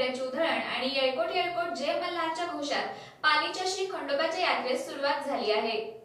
खोबऱ्याची उधळण आणि येळकोट येळकोट जय मल्हारच्या घोषात पालीच्या श्री खंडोबाच्या यात्रेस सुरुवात झाली आहे.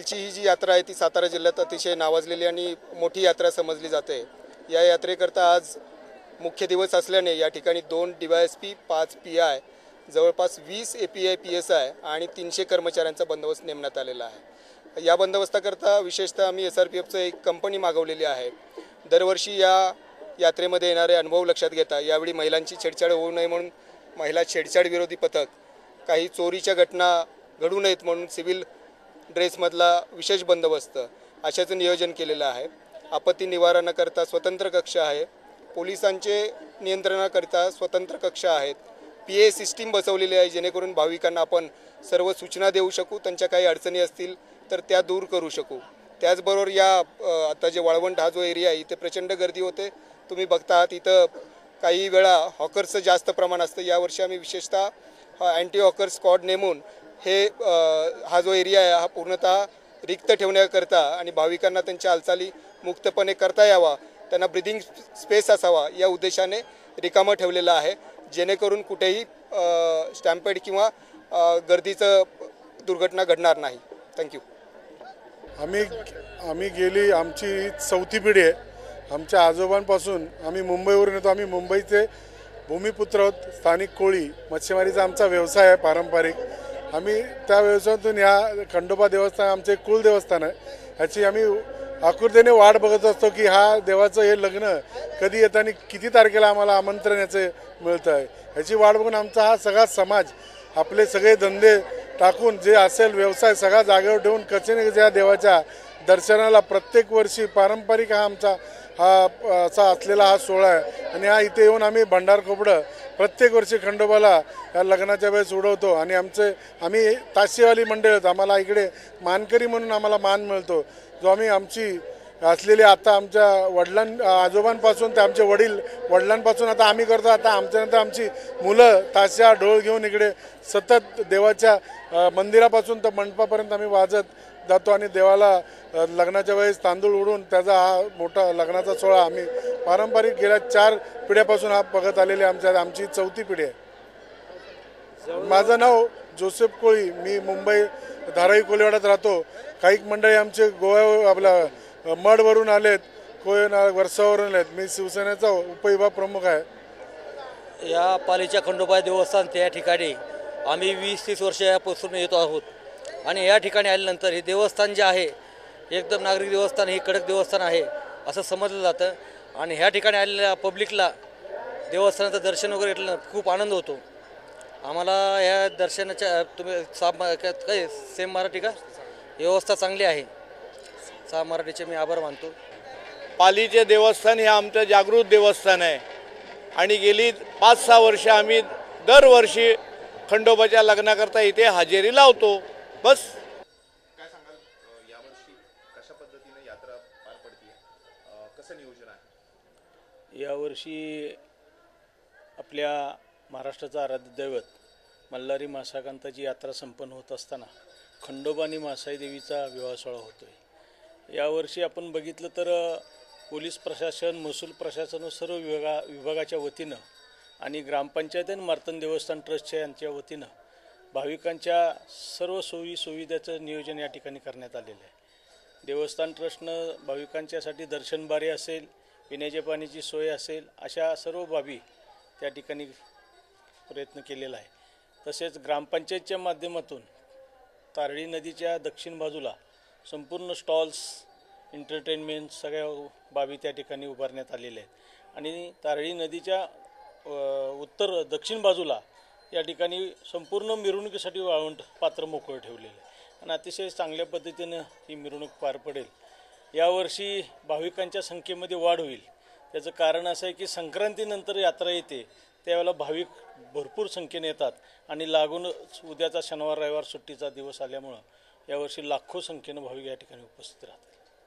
कालची ही जी यात्रा आहे ती सातारा जिल्ह्यात अतिशय नावाजलेली आणि मोठी यात्रा समजली जाते. या यात्रेकरता आज मुख्य दिवस असल्याने या ठिकाणी दोन डी वाय एस पी पाच पी आय जवळपास वीस A P I P S I आणि तीनशे कर्मचाऱ्यांचा बंदोबस्त नेमण्यात आलेला आहे. या बंदोबस्ताकरता विशेषतः आम्ही एस आर पी एफचं एक कंपनी मागवलेली आहे. दरवर्षी या यात्रेमध्ये येणारे अनुभव लक्षात घेता यावेळी महिलांची छेडछाड होऊ नये म्हणून महिला छेडछाड विरोधी पथक काही चोरीच्या घटना घडू नयेत म्हणून सिव्हिल ड्रेसमधला विशेष बंदोबस्त अशाचं नियोजन केलेलं आहे. आपत्ती निवारणाकरता स्वतंत्र कक्ष आहे. पोलिसांचे नियंत्रणाकरिता स्वतंत्र कक्ष आहेत. पी ए सिस्टीम बसवलेली आहे जेणेकरून भाविकांना आपण सर्व सूचना देऊ शकू. त्यांच्या काही अडचणी असतील तर त्या दूर करू शकू. त्याचबरोबर या आता जे वाळवंट हा जो एरिया आहे इथे प्रचंड गर्दी होते. तुम्ही बघता आहात इथं काही वेळा हॉकर्सचं जास्त प्रमाण असतं. यावर्षी आम्ही विशेषतः अँटी हॉकर स्कॉड नेमून हे हा जो एरिया आहे हा पूर्णतः रिक्त ठेवण्याकरता आणि भाविकांना त्यांच्या हालचाली मुक्तपणे करता यावा त्यांना ब्रिदिंग स्पेस असावा या उद्देशाने रिकामं ठेवलेलं आहे. जेणेकरून कुठेही स्टॅम्पेड किंवा गर्दीचं दुर्घटना घडणार नाही. थँक्यू आम्ही आम्ही गेली आमची चौथी पिढी आहे. आमच्या आजोबांपासून आम्ही मुंबईवरून येतो. आम्ही मुंबईचे भूमिपुत्र आहोत. स्थानिक कोळी मच्छीमारीचा आमचा व्यवसाय आहे पारंपरिक. आम्ही त्या व्यवसायातून ह्या खंडोबा देवस्थान आमचे कुल देवस्थान आहे. ह्याची आम्ही आकृतीने वाट बघत असतो की हा देवाचं हे लग्न कधी येतं आणि किती तारखेला आम्हाला आमंत्रण याचं मिळतं आहे. ह्याची वाट बघून आमचा हा सगळा समाज आपले सगळे धंदे टाकून जे असेल व्यवसाय सगळा जागेवर ठेवून कचेने या देवाच्या दर्शनाला प्रत्येक वर्षी पारंपरिक हा आमचा हा असा असलेला हा सोहळा आहे. आणि हा इथे येऊन आम्ही भंडारखोपडं प्रत्येक वर्षी खंडोबाला या लग्नाच्या वेळेस उडवतो आणि आमचे आम्ही ताशीवाली मंडळ आहेत. आम्हाला इकडे मानकरी म्हणून आम्हाला मान मिळतो. जो आम्ही आमची असलेली आता आमच्या वडिलां आजोबांपासून ते आमचे वडील वडिलांपासून आता आम्ही करतो. आता आमच्यानंतर आमची मुलं ताशा ढोल घेऊन इकडे सतत देवाच्या मंदिरापासून तर मंडपापर्यंत आम्ही वाजत जातो आणि देवाला लग्नाच्या वेळेस तांदूळ उडून त्याचा हा मोठा लग्नाचा सोहळा आम्ही पारंपरिक गेल्या चार पिढ्यापासून हा बघत आलेले आमच्या आमची चौथी पिढी आहे. माझं नाव जोसेफ कोळी मी मुंबई धारावी कोलेवाड्यात राहतो. काही मंडळी आमचे गोव्या आपल्या मडवरून आलेत कोयना वर्षावरून आलेत. मी शिवसेनेचा उपविभाग प्रमुख आहे. या पालीच्या खंडोबा देवस्थान त्या ठिकाणी आम्ही वीस तीस वर्षापासून येतो आहोत. आणि या ठिकाणी आल्यानंतर हे देवस्थान जे आहे एकदम नागरिक देवस्थान हे कडक देवस्थान आहे असं समजलं जातं. आणि ह्या ठिकाणी आलेल्या पब्लिकला देवस्थानाचं दर्शन वगैरे घेतलं खूप आनंद होतो. आम्हाला ह्या दर्शनाच्या तुम्ही सा काय सेम मराठी का? व्यवस्था चांगली आहे. सा मराठीचे मी आभार मानतो. पालीचे देवस्थान हे आमचं जागृत देवस्थान आहे. आणि गेली पाच सहा वर्ष आम्ही दरवर्षी खंडोबाच्या लग्नाकरता इथे हजेरी लावतो. बस. काय सांगाल? यावर्षी कशा पद्धतीने यात्रा पार पडते कसं नियोजन आहे? यावर्षी आपल्या महाराष्ट्राचं आराध्य दैवत मल्हारी मासाकांताची यात्रा संपन्न होत असताना खंडोबा आणि मासाई देवीचा विवाह सोहळा होतो आहे यावर्षी आपण बघितलं तर पोलीस प्रशासन महसूल प्रशासन व सर्व विभागा विभागाच्या वतीनं आणि ग्रामपंचायत आणि मार्तन देवस्थान ट्रस्टच्या यांच्या वतीनं भाविकांच्या सर्व सोयी सुविधेचं नियोजन या ठिकाणी करण्यात आलेलं आहे. देवस्थान ट्रस्टनं भाविकांच्यासाठी दर्शनबारी असेल पिण्याच्या पाण्याची सोय असेल अशा सर्व बाबी त्या ठिकाणी प्रयत्न केलेला आहे. तसेच ग्रामपंचायतच्या माध्यमातून तारळी नदीच्या दक्षिण बाजूला संपूर्ण स्टॉल्स एंटरटेनमेंट सगळ्या बाबी त्या ठिकाणी उभारण्यात आलेल्या आहेत. आणि तारळी नदीच्या उत्तर दक्षिण बाजूला या ठिकाणी संपूर्ण मिरवणुकीसाठी वाळवंट पात्र मोकळं ठेवलेलं आहे. आणि अतिशय चांगल्या पद्धतीनं ही मिरवणूक पार पडेल. यावर्षी भाविकांच्या संख्येमध्ये वाढ होईल. त्याचं कारण असं आहे की संक्रांतीनंतर यात्रा येते. त्यावेळेला भाविक भरपूर संख्येने येतात. आणि लागूनच उद्याचा शनिवार रविवार सुट्टीचा दिवस आल्यामुळं यावर्षी लाखो संख्येनं भाविक या ठिकाणी उपस्थित राहतात.